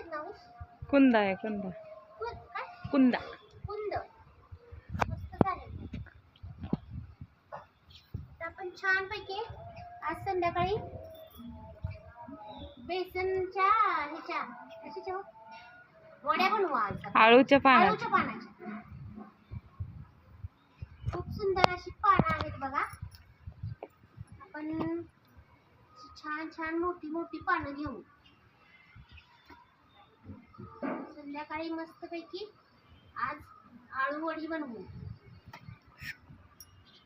कुंदा आहे कुंदा. कुंद काय? कुंदा. कुंद. मस्त झाले तर आपण छानपैकी आज संध्याकाळी बेसनच्या ह्याच्या कशाच्या हो? वड्या बनवू आज. आपण. आळूच्या पानात आळूच्या पानाच्या. खूप सुंदर अशी पानं आहेत बघा. आपण अशी छान छान मोठी मोठी पानं घेऊ. संध्याकाळी मस्तपैकी आज आळू वडी बनवू.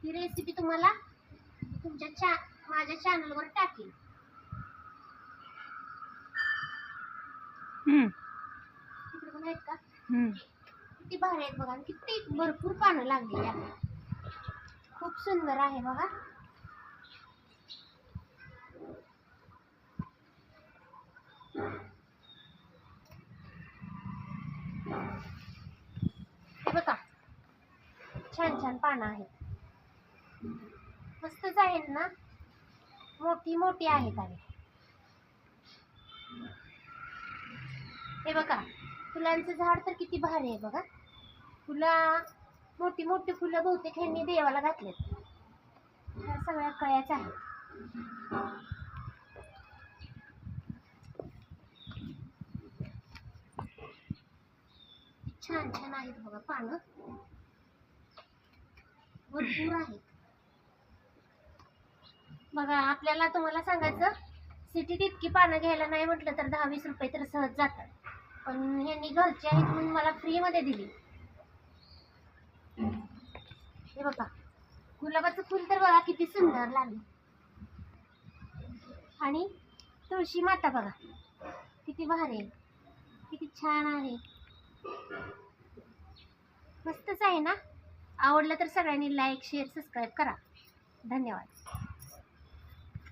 ही रेसिपी तुम्हाला तुमच्या चा माझ्या चॅनलवर टाकेल हम्म, तिकडे पण आहेत का. किती भारी आहेत बघा किती भरपूर पानं लागलेली आहेत. खूप सुंदर आहे बघा. छान छान पानं आहेत. मस्तच आहेत ना? मोठी मोठी आहेत आणि. हे बघा फुलांचं झाड तर किती भारी आहे बघा. फुलं मोठी मोठी फुलं बहुतेक ह्यांनी देवाला घातलेत. ह्या सगळ्या कळ्याच आहेत. छान छान आहेत बघा पानं. भरपूर आहेत. बघा आपल्याला तुम्हाला सांगायचं सिटीत इतकी पानं घ्यायला नाही म्हटलं तर दहा वीस रुपये तर सहज जातात. पण ह्यांनी घरचे आहेत म्हणून मला फ्रीमध्ये दिली. हे बघा गुलाबाचं फुल तर बघा किती सुंदर लागले. आणि तुळशी माता बघा किती भारी आहे. किती छान आहे. मस्तच आहे ना? आवडलं तर सगळ्यांनी लाईक शेअर सबस्क्राईब करा. धन्यवाद.